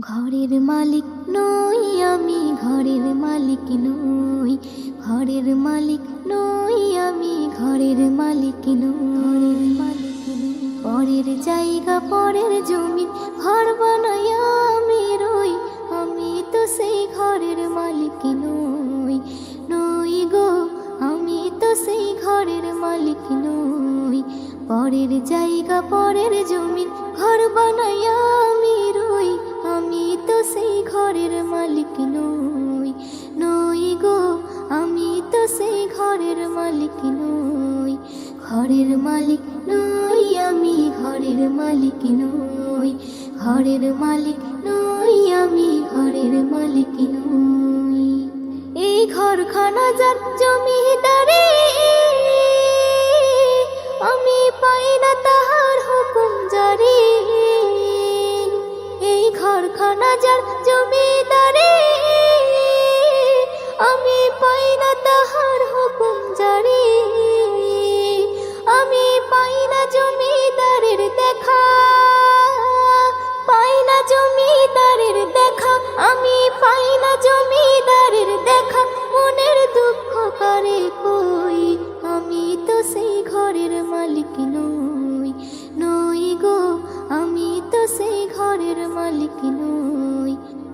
ঘরের মালিক নই, আমি ঘরের মালিক নই। ঘরের মালিক নই, আমি ঘরের মালিক নই। মালিক পরের জায়গা, পরের জমি, ঘর বানাইয়া আমি রই। আমি তো সেই ঘরের মালিক নই নই গো। আমি তো সেই ঘরের মালিক নই। পরের জায়গা, পরের জমি, ঘর বানাইয়া আমি আমি তো সেই ঘরের মালিক নই নই গো, আমি তো সেই ঘরের মালিক নই। ঘরের মালিক নই, আমি ঘরের মালিক নই। ঘরের মালিক নই, আমি ঘরের মালিক নই। এই ঘরখানা যার জমিদারে যার জমিদারে। আমি পাই না তাহার হুকুম জারি।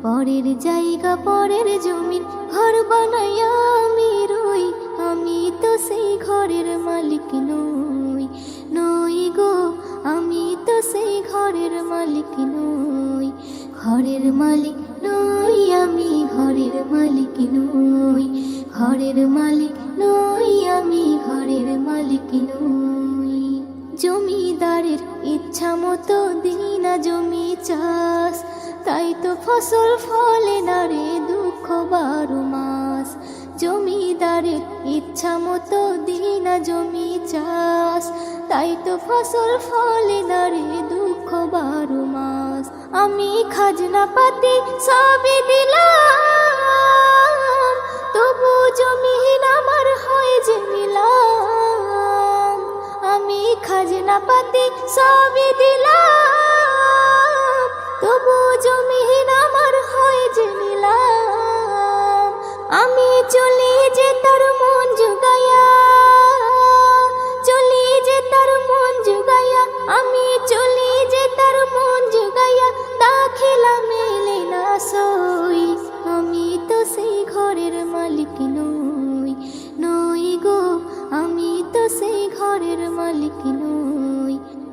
পরের জায়গা, পরের জমিন ঘর বানাইয়া আমি রই। আমি তো সেই ঘরের মালিক নই নই গো, আমি তো সেই ঘরের মালিক নই। ঘরের মালিক নই, আমি ঘরের মালিক নই। ঘরের মালিক নই, আমি ঘরের মালিক নই। জমিদারের ইচ্ছা মতো দিই না জমি চাষ তাই তো ফসল ফলে না রে দুঃখ বারো মাস। জমিদারের ইচ্ছা মতো দিই জমি চাষ। তাই তো ফসল ফলে না রে দুঃখ বারো মাস। আমি খাজনা পাতি সবই দিলাম, তবু জমিহীন আমার হয় যে নিলাম। আমি খাজনা পাতি সবই দিলাম। তবু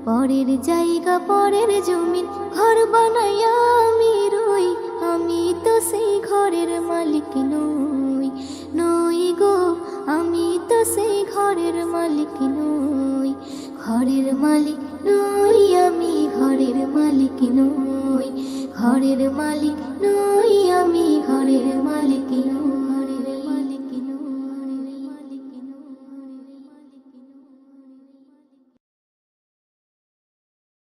পরের জায়গা, পরের জমিন ঘর বানাইয়া আমি রই। আমি তো সেই ঘরের মালিক নই নই গো, আমি তো সেই ঘরের মালিক নই। ঘরের মালিক নই, আমি ঘরের মালিক নই। ঘরের মালিক নই, আমি ঘরের মালিক নই।